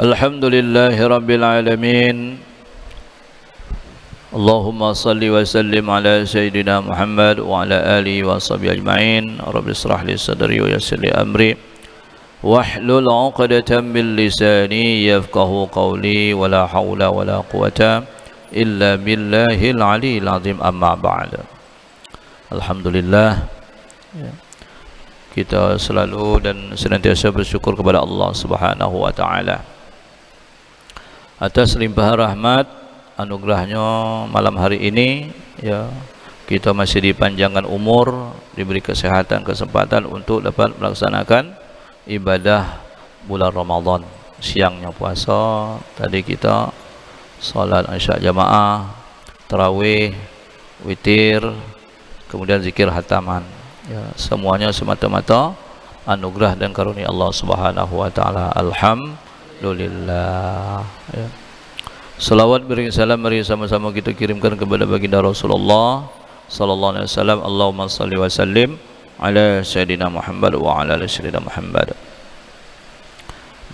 الحمد لله رب العالمين. اللهم صل وسلم على سيدنا محمد وعلى آله وصحبه أجمعين. رب اشرح لي صدري ويسر لي أمري. واحلل عقدة من لساني يفقه قولي. ولا حول ولا قوة إلا بالله العلي العظيم. أما بعد. الحمد لله kita selalu dan senantiasa bersyukur kepada Allah Subhanahu wa taala. Atas limpahan rahmat anugerahnya malam hari ini ya kita masih dipanjangkan umur diberi kesehatan kesempatan untuk dapat melaksanakan ibadah bulan Ramadan. Siangnya puasa tadi kita salat isyak jamaah tarawih witir kemudian zikir hataman ya semuanya semata-mata anugerah dan karunia Allah Subhanahu wa taala. Alhamdulillah ya. Selawat beri salam mari sama-sama kita kirimkan kepada baginda Rasulullah sallallahu alaihi wasallam. Allahumma salli wa sallim ala sayidina Muhammad wa ala ali sayyidina Muhammad.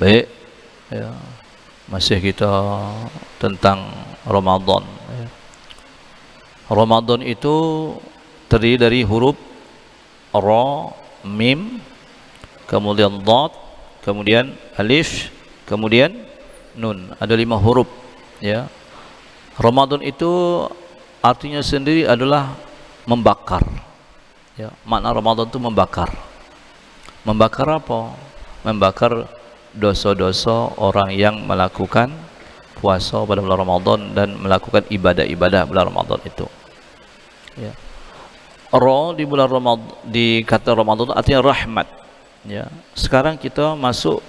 Baik. Ya. Masih kita tentang Ramadan. Ya. Ramadan itu terdiri dari huruf ra mim kemudian dad kemudian alif kemudian nun. Ada lima huruf ya. Ramadan itu artinya sendiri adalah membakar ya. Makna Ramadan itu membakar. Membakar apa? Membakar dosa-dosa orang yang melakukan puasa pada bulan Ramadan dan melakukan ibadah-ibadah bulan Ramadan itu ya. Ra di bulan Ramadan di kata Ramadan artinya rahmat. Ya. Sekarang kita masuk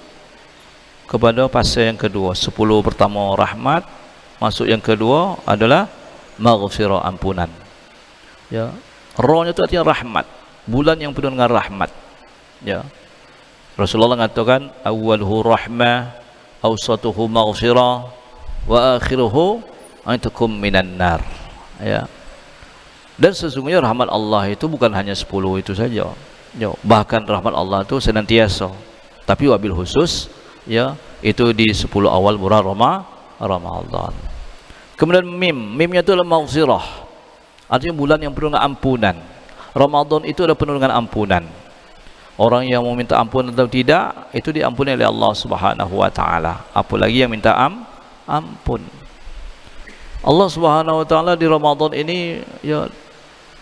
kepada fase yang kedua. Sepuluh pertama rahmat, masuk yang kedua adalah maghfirah ampunan. Ya. Ra-nya itu artinya rahmat. Bulan yang penuh dengan rahmat. Ya. Rasulullah mengatakan awwaluhu rahmah, awsatuhu maghfirah, wa akhiruhu antukum minan nar. Ya. Dan sesungguhnya rahmat Allah itu bukan hanya 10 itu saja. Ya, bahkan rahmat Allah itu senantiasa. Tapi wabil khusus ya, itu di 10 awal bulan Rama, Ramadan. Kemudian mim, mimnya itu adalah maghfirah. Artinya bulan yang penuh dengan ampunan. Ramadan itu adalah penuh dengan ampunan. Orang yang mau minta ampun atau tidak, itu diampuni oleh Allah Subhanahu wa taala. Apalagi yang minta am, ampun. Allah Subhanahu wa taala di Ramadan ini ya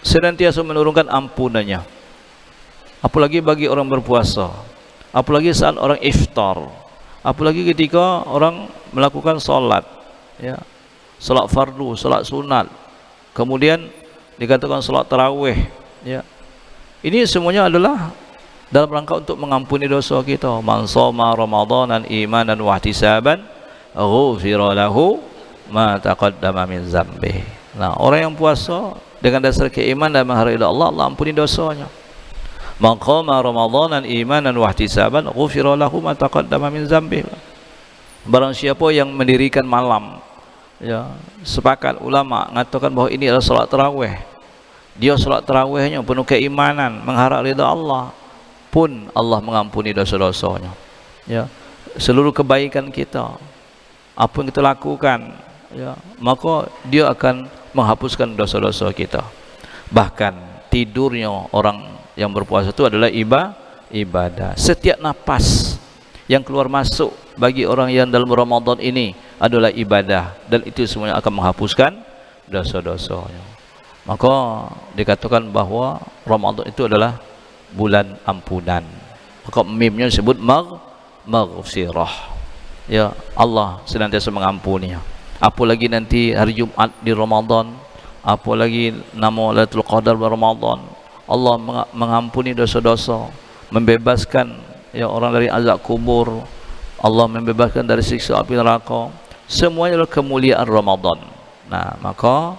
senantiasa menurunkan ampunannya apalagi bagi orang berpuasa apalagi saat orang iftar apalagi ketika orang melakukan solat ya. Solat fardu solat sunat. Kemudian dikatakan solat tarawih ya. Ini semuanya adalah dalam rangka untuk mengampuni dosa kita. Man shoma ramadanan imanan wa ihtisaban ghufira lahu ma taqaddama min zambi nah orang yang puasa dengan dasar keimanan dan menghargai Allah Allah ampuni dosanya man qama ramadanan imanan wa ihtisaban ghufira lahu ma taqaddama min dzambi barang siapa yang mendirikan malam ya sepakat ulama mengatakan bahawa ini adalah salat tarawih. Dia salat tarawihnya penuh keimanan mengharap ridha Allah. Pun Allah mengampuni dosa-dosanya. Ya seluruh kebaikan kita apa yang kita lakukan ya maka dia akan menghapuskan dosa-dosa kita. Bahkan tidurnya orang yang berpuasa itu adalah iba, ibadah. Setiap nafas yang keluar masuk bagi orang yang dalam Ramadan ini adalah ibadah dan itu semuanya akan menghapuskan dosa-dosanya. Maka dikatakan bahawa Ramadan itu adalah bulan ampunan. Maka mimnya disebut mag maghfirah. Ya, Allah senantiasa mengampuninya apalagi nanti hari Jumat di Ramadan apalagi nama Lailatul Qadar di Ramadan Allah mengampuni dosa-dosa membebaskan ya orang dari azab kubur. Allah membebaskan dari siksa api neraka. Semuanya adalah kemuliaan Ramadan. Nah maka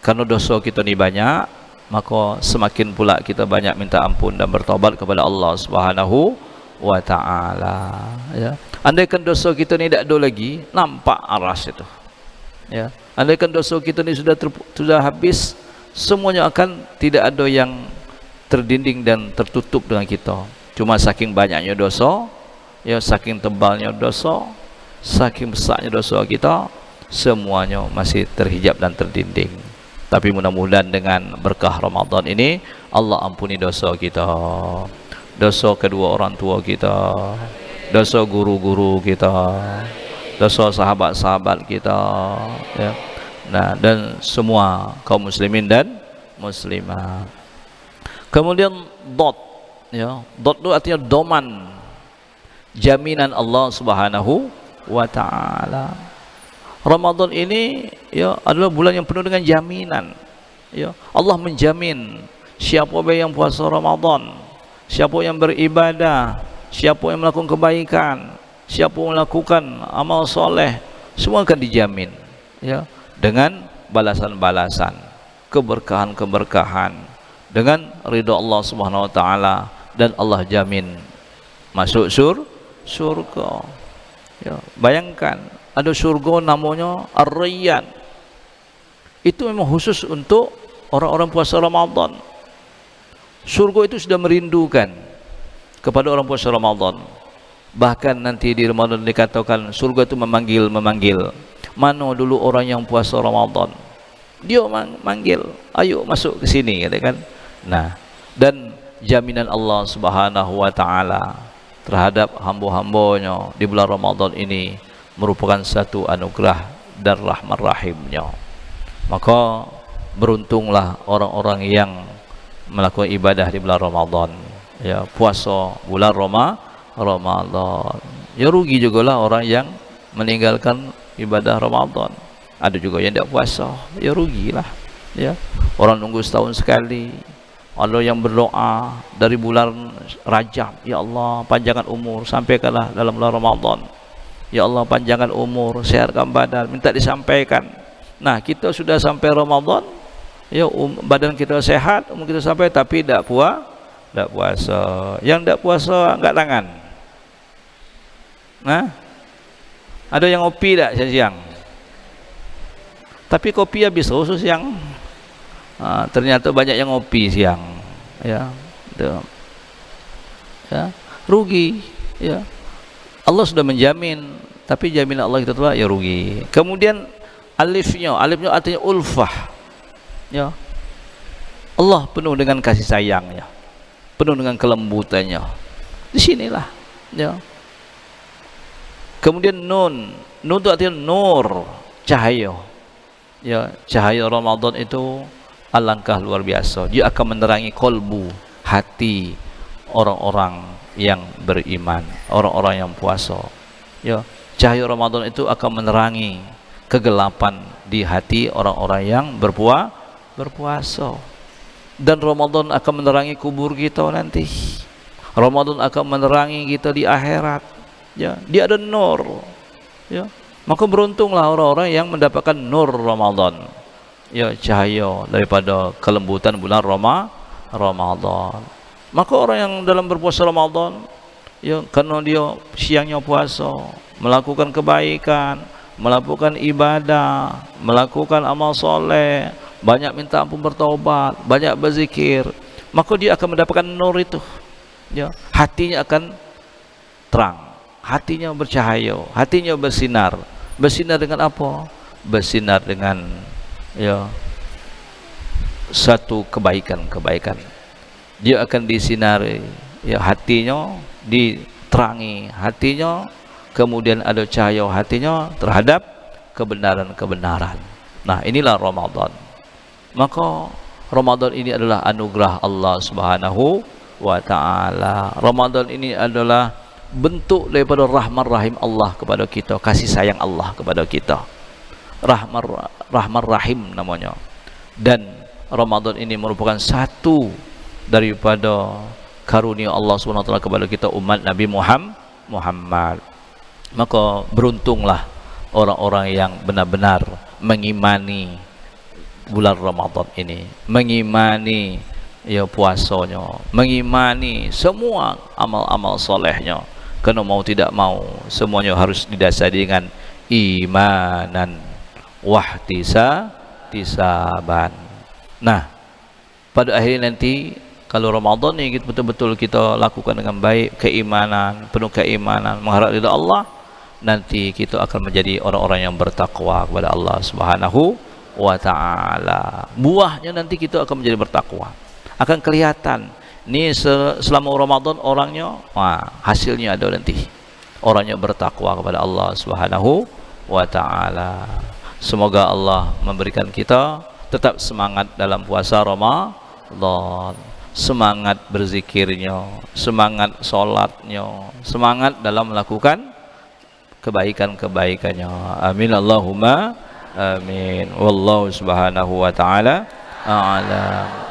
karena dosa kita ni banyak maka semakin pula kita banyak minta ampun dan bertobat kepada Allah Subhanahu wa taala ya. Andaikan dosa kita ni tak ada lagi nampak aras itu ya. Andaikan dosa kita ni sudah ter, sudah habis semuanya akan tidak ada yang terdinding dan tertutup dengan kita. Cuma saking banyaknya dosa ya saking tebalnya dosa saking besarnya dosa kita semuanya masih terhijab dan terdinding. Tapi mudah-mudahan dengan berkah Ramadan ini Allah ampuni dosa kita. Dosa kedua orang tua kita. Dosa guru-guru kita. Dosa sahabat-sahabat kita ya nah dan semua kaum muslimin dan muslimah kemudian dot ya dot itu artinya doman jaminan Allah Subhanahu wa taala Ramadan ini ya adalah bulan yang penuh dengan jaminan. Ya, Allah menjamin siapa yang puasa Ramadan, siapa yang beribadah, siapa yang melakukan kebaikan, siapa yang melakukan amal soleh, semua akan dijamin. Ya, dengan balasan-balasan, keberkahan-keberkahan, dengan ridha Allah Subhanahu Wa Taala dan Allah jamin masuk sur surga. Ya, bayangkan ada surga namanya Ar-Rayyan. Itu memang khusus untuk orang-orang puasa Ramadan. Surga itu sudah merindukan kepada orang puasa Ramadan. Bahkan nanti di Ramadan dikatakan surga itu memanggil-memanggil mana dulu orang yang puasa Ramadan? Dia manggil ayo masuk ke sini kata kan. Nah dan jaminan Allah Subhanahu wa taala terhadap hamba-hambanya di bulan Ramadan ini merupakan satu anugerah dan rahmat rahimnya. Maka beruntunglah orang-orang yang melakukan ibadah di bulan Ramadan. Ya puasa bulan Roma Ramadan. Ya rugi juga lah orang yang meninggalkan ibadah Ramadan. Ada juga yang tidak puasa. Ya rugilah ya. Orang nunggu setahun sekali. Ada yang berdoa dari bulan Rajab. Ya Allah panjangkan umur. Sampaikanlah dalam bulan Ramadan. Ya Allah panjangkan umur, sehatkan badan, minta disampaikan. Nah, kita sudah sampai Ramadan, ya um, badan kita sehat, umur kita sampai tapi tidak puas, tidak puasa. Yang tidak puasa angkat tangan. Nah, ada yang kopi tak siang-siang? Tapi kopi habis khusus yang ah, ternyata banyak yang kopi siang. Ya, itu. Ya, rugi. Ya, Allah sudah menjamin tapi jaminan Allah tua ya rugi. Kemudian alifnya. Alifnya artinya ulfah. Ya. Allah penuh dengan kasih sayangnya. Penuh dengan kelembutannya. Di sinilah. Ya kemudian nun nun itu artinya nur cahaya ya cahaya Ramadan itu alangkah luar biasa dia akan menerangi kolbu hati orang-orang yang beriman, orang-orang yang puasa. Ya, cahaya Ramadan itu akan menerangi kegelapan di hati orang-orang yang berpuasa, berpuasa. Dan Ramadan akan menerangi kubur kita nanti. Ramadan akan menerangi kita di akhirat. Ya, dia ada nur. Ya. Maka beruntunglah orang-orang yang mendapatkan nur Ramadan. Ya, cahaya daripada kelembutan bulan Rama, Ramadan. Maka orang yang dalam berpuasa Ramadan ya karena dia siangnya puasa, melakukan kebaikan, melakukan ibadah, melakukan amal soleh, banyak minta ampun bertobat, banyak berzikir, maka dia akan mendapatkan nur itu. Ya, hatinya akan terang, hatinya bercahaya, hatinya bersinar. Bersinar dengan apa? Bersinar dengan ya satu kebaikan-kebaikan. Dia akan disinari ya hatinya diterangi. Hatinya kemudian ada cahaya hatinya terhadap kebenaran-kebenaran. Nah inilah Ramadan. Maka Ramadan ini adalah anugerah Allah Subhanahu wa taala. Ramadan ini adalah bentuk daripada rahmat rahim Allah kepada kita kasih sayang Allah kepada kita. Rahmat rahmat rahim namanya. Dan Ramadan ini merupakan satu daripada karunia Allah SWT kepada kita umat Nabi Muhammad. Maka beruntunglah orang-orang yang benar-benar mengimani bulan Ramadan ini. Mengimani ya puasanya. Mengimani semua amal-amal solehnya kerana mau tidak mau semuanya harus didasari dengan imanan wahtisa tisaban nah pada akhirnya nanti kalau Ramadan ni betul-betul kita lakukan dengan baik keimanan penuh keimanan mengharap ridha Allah nanti kita akan menjadi orang-orang yang bertakwa kepada Allah Subhanahu wa taala. Buahnya nanti kita akan menjadi bertakwa. Akan kelihatan ni selama Ramadan orangnya wah, hasilnya ada nanti. Orangnya bertakwa kepada Allah Subhanahu wa taala. Semoga Allah memberikan kita tetap semangat dalam puasa Ramadan semangat berzikirnya, semangat solatnya, semangat dalam melakukan kebaikan-kebaikannya. Amin Allahumma amin. Wallahu subhanahu wa taala a'lam.